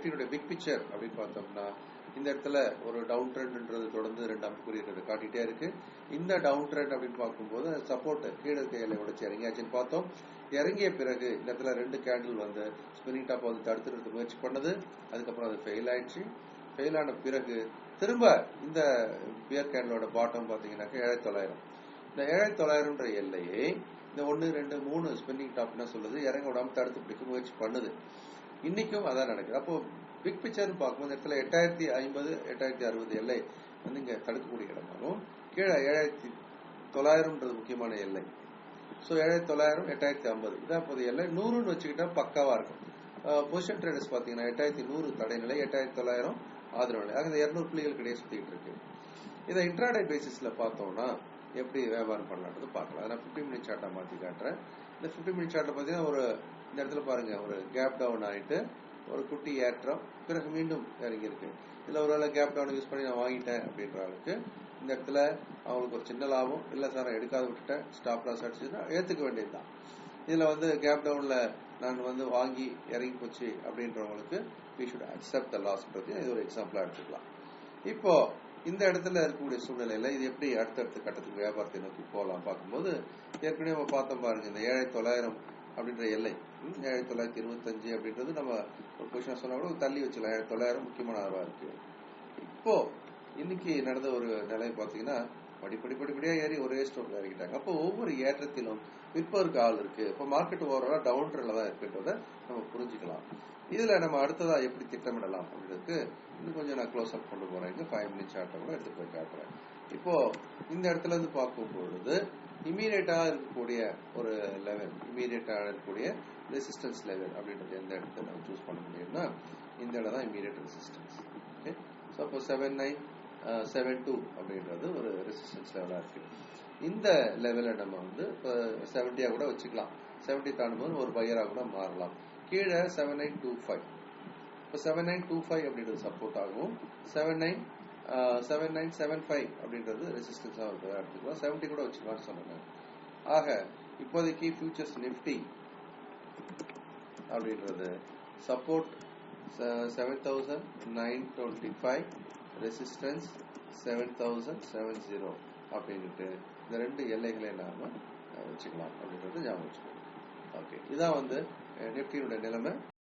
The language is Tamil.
நிப்டியினுடைய பிக் பிக்சர் அப்படின்னு பார்த்தோம்னா இந்த இடத்துல ஒரு டவுன் ட்ரெண்ட்ன்றது தொடர்ந்து ரெண்டு அம்புக்குறியது காட்டிட்டே இருக்கு. இந்த டவுன் ட்ரெண்ட் அப்படின்னு பார்க்கும்போது சப்போர்ட் கீழே கையில எல்லை உடைச்சு இறங்கியாச்சுன்னு பார்த்தோம். இறங்கிய பிறகு இந்த இடத்துல ரெண்டு கேண்டில் வந்து ஸ்பின்னிங் டாப் வந்து தடுத்துறதுக்கு முயற்சி பண்ணது. அதுக்கப்புறம் அது ஃபெயில் ஆயிடுச்சு. ஃபெயில் ஆன பிறகு திரும்ப இந்த பியர் கேண்டலோட பாட்டம் பார்த்தீங்கன்னாக்க ஏழாயிரத்தி தொள்ளாயிரம். இந்த ஏழாயிரத்தி தொள்ளாயிரம்ன்ற எல்லையை இந்த ஒன்று ரெண்டு மூணு ஸ்பின்னிங் டாப் என்ன சொல்லுது இறங்க விடாம தடுத்து பிடிக்க முயற்சி பண்ணுது. இன்னைக்கும் அதான் நடக்குது. அப்போ பிக் பிக்சர்னு பார்க்கும்போது இடத்துல எட்டாயிரத்தி ஐம்பது எட்டாயிரத்தி அறுபது எல்லை வந்து இங்க தடுக்கக்கூடிய இடமாகும் கீழே ஏழாயிரத்தி தொள்ளாயிரம்ன்றது முக்கியமான எல்லை. ஸோ ஏழாயிரத்தி தொள்ளாயிரம் எட்டாயிரத்தி ஐம்பது. இதான் இப்போது எல்லை. நூறுன்னு வச்சுக்கிட்டா பக்காவா இருக்கும். பொசிஷன் ட்ரேடர்ஸ் பார்த்தீங்கன்னா எட்டாயிரத்தி நூறு தடைநிலை எட்டாயிரத்தி தொள்ளாயிரம் ஆதரவு நிலை. ஆக இந்த இரநூறு புள்ளிகள் கிடையே சுத்திக்கிட்டு இருக்கு. இதை இன்ட்ராடே பேசிஸ்ல பார்த்தோம்னா எப்படி வியாபாரம் பண்ணலான்றது பார்க்கலாம். நான் ஃபிஃப்டி மினிட் சார்ட்டா மாற்றி காட்டுறேன். இந்த ஃபிஃப்டி மினிட் சார்ட்டை பார்த்தீங்கன்னா ஒரு இந்த இடத்துல பாருங்க ஒரு கேப் டவுன் ஆகிட்டு ஒரு குட்டி ஏற்றம் பிறகு மீண்டும் இறங்கி இருக்கு. இதில் ஒரு வேளை கேப் டவுன் யூஸ் பண்ணி நான் வாங்கிட்டேன் அப்படின்ற அளவுக்கு இந்த இடத்துல அவங்களுக்கு ஒரு சின்ன லாபம். இல்லை சார் நான் எடுக்காத விட்டுட்டேன். ஸ்டாப் லாஸ் அடிச்சுன்னா ஏற்றுக்க வேண்டியது தான் இதில் வந்து கேப் டவுனில் நான் வந்து வாங்கி இறங்கி போச்சு அப்படின்றவங்களுக்கு வி ஷுட் அக்செப்ட் த லாஸ்ன்றது இது ஒரு எக்ஸாம்பிளாக எடுத்துக்கலாம். இப்போ இந்த இடத்துல இருக்கக்கூடிய சூழ்நிலையில இது எப்படி அடுத்தடுத்த கட்டத்துக்கு வியாபாரத்தை நோக்கி போகலாம் பார்க்கும்போது ஏற்கனவே நம்ம பார்த்தோம் பாருங்க இந்த ஏழை தொள்ளாயிரம் அப்படின்ற எல்லை. ஏழை ஏழாயிரத்தி தொள்ளாயிரத்தி இருபத்தஞ்சு அப்படின்றது நம்ம ஒரு கொஸ்டின் சொன்னா கூட தள்ளி வச்சுக்கலாம். ஏழாயிரத்தி தொள்ளாயிரம் முக்கியமான அளவாக இருக்கு. இப்போ இன்னைக்கு நடந்த ஒரு நிலை பார்த்தீங்கன்னா படிப்படி படிப்படியா ஏறி ஒரே ஸ்டோக்ல இறக்கிட்டாங்க அப்போ ஒவ்வொரு ஏற்றத்திலும் விற்பதற்கு ஆள் இருக்கு. இப்போ மார்க்கெட் ஓவராலா டவுன் ட்ரெண்ட்ல தான் இருக்குன்றத நம்ம புரிஞ்சுக்கலாம். இதுல நம்ம அடுத்ததா எப்படி திட்டமிடலாம் அப்படின்றதுக்கு இன்னும் கொஞ்சம் நான் க்ளோஸ் அப் கொண்டு போறேன். ஃபைவ் மினிட்ஸ் சார்ட்டை கூட எடுத்து போய் காட்டுறேன். இப்போ இந்த இடத்துல இருந்து பார்க்கும் பொழுது இமீடியட்டா இருக்கக்கூடிய ஒரு லெவல் இமீடியட்டா இருக்கக்கூடிய ரெசிஸ்டன்ஸ் லெவல் அப்படின்றது எந்த இடத்துல நம்ம சூஸ் பண்ண முடியும்னா இந்த இடம் தான் இமீடியட் ரெசிஸ்டன்ஸ் ஓகே ஸோ அப்போ செவன் நைன் செவன் டூ அப்படின்றது ஒரு ரெசிஸ்டன்ஸ் லெவலாக இருக்கு. இந்த லெவலில் நம்ம வந்து இப்போ செவன்ட்டியாக கூட வச்சுக்கலாம். செவன்ட்டி தாண்டும்போது ஒரு பையராக கூட மாறலாம். கீழே செவன் நைன் டூ ஃபைவ் இப்போ செவன் நைன் டூ ஃபைவ் அப்படின்றது சப்போர்ட் ஆகும். Seven nine seven nine seven five அப்படின்றது ரெசிஸ்டன்ஸாக இருக்கிறதா எடுத்துக்கலாம். செவன்ட்டி கூட வச்சுக்கலாம்னு சொன்னாங்க ஆக இப்போதைக்கு ஃபியூச்சர்ஸ் நிஃப்டி அப்படின்றது support seven thousand nine twenty five resistance seven thousand seven zero அப்படின்ட்டு இந்த ரெண்டு எல்லைகளை நாம வச்சுக்கலாம் அப்படின்றது ஞாபகம் வச்சுக்கணும் ஓகே இதான் வந்து நிஃப்டியினுடைய நிலைமை.